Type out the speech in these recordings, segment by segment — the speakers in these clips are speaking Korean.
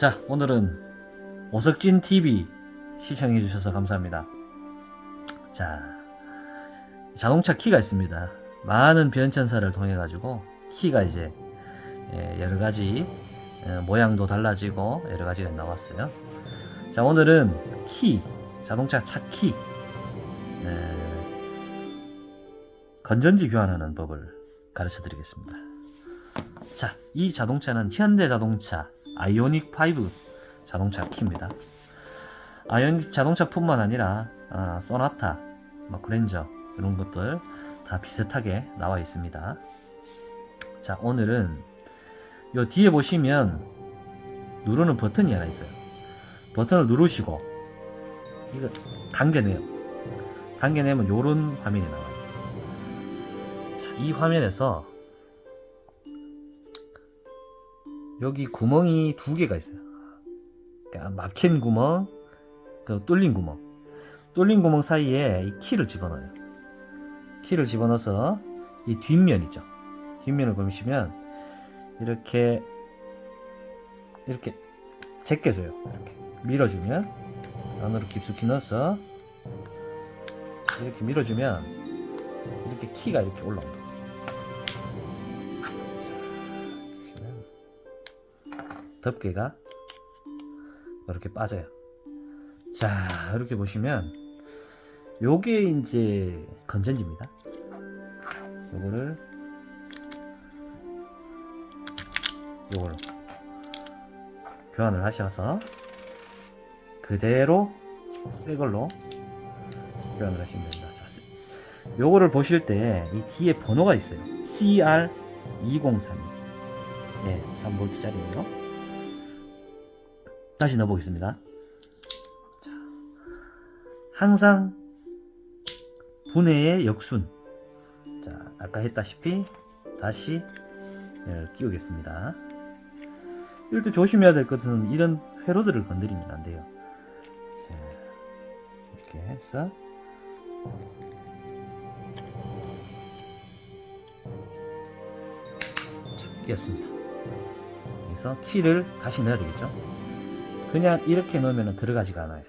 자, 오늘은 오석진 TV 시청해 주셔서 감사합니다. 자, 자동차 키가 있습니다. 많은 변천사를 통해 가지고 키가 이제 예, 여러 가지 어, 모양도 달라지고 여러 가지가 나왔어요. 자, 오늘은 키, 자동차 차 키, 에, 건전지 교환하는 법을 가르쳐 드리겠습니다. 자, 이 자동차는 현대 자동차 아이오닉 5 자동차 키입니다. 아이오닉 자동차뿐만 아니라 아, 소나타, 뭐 그랜저 이런 것들 다 비슷하게 나와 있습니다. 자, 오늘은 요 뒤에 보시면 누르는 버튼이 하나 있어요. 버튼을 누르시고 이거 당겨내요. 당겨내면 요런 화면이 나와요. 자, 이 화면에서 여기 구멍이 두 개가 있어요. 그러니까 막힌 구멍, 그 뚫린 구멍. 뚫린 구멍 사이에 이 키를 집어넣어요. 키를 집어넣어서 이 뒷면 있죠. 뒷면을 보시면 이렇게 이렇게 제껴줘요. 이렇게 밀어주면 안으로 깊숙이 넣어서 이렇게 밀어주면 이렇게 키가 이렇게 올라옵니다. 덮개가 이렇게 빠져요. 자, 이렇게 보시면 요게 이제 건전지입니다. 요거를 요걸 교환을 하셔서 그대로 새 걸로 교환을 하시면 됩니다. 자, 세- 요거를 보실 때 이 뒤에 번호가 있어요. CR2032. 네, 3V짜리예요. 다시 넣어보겠습니다. 자, 항상 분해의 역순. 자, 아까 했다시피 다시 끼우겠습니다. 이럴 때 조심해야 될 것은 이런 회로들을 건드리면 안 돼요. 자, 이렇게 해서 자, 끼웠습니다. 여기서 키를 다시 넣어야 되겠죠? 그냥 이렇게 넣으면 들어가지가 않아요.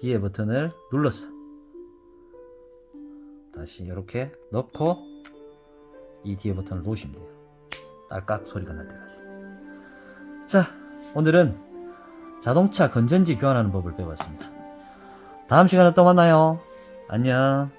뒤에 버튼을 눌렀어. 다시 이렇게 넣고 이 뒤에 버튼을 놓으시면 돼요. 딸깍 소리가 날 때까지. 자, 오늘은 자동차 건전지 교환하는 법을 배웠습니다. 다음 시간에 또 만나요. 안녕.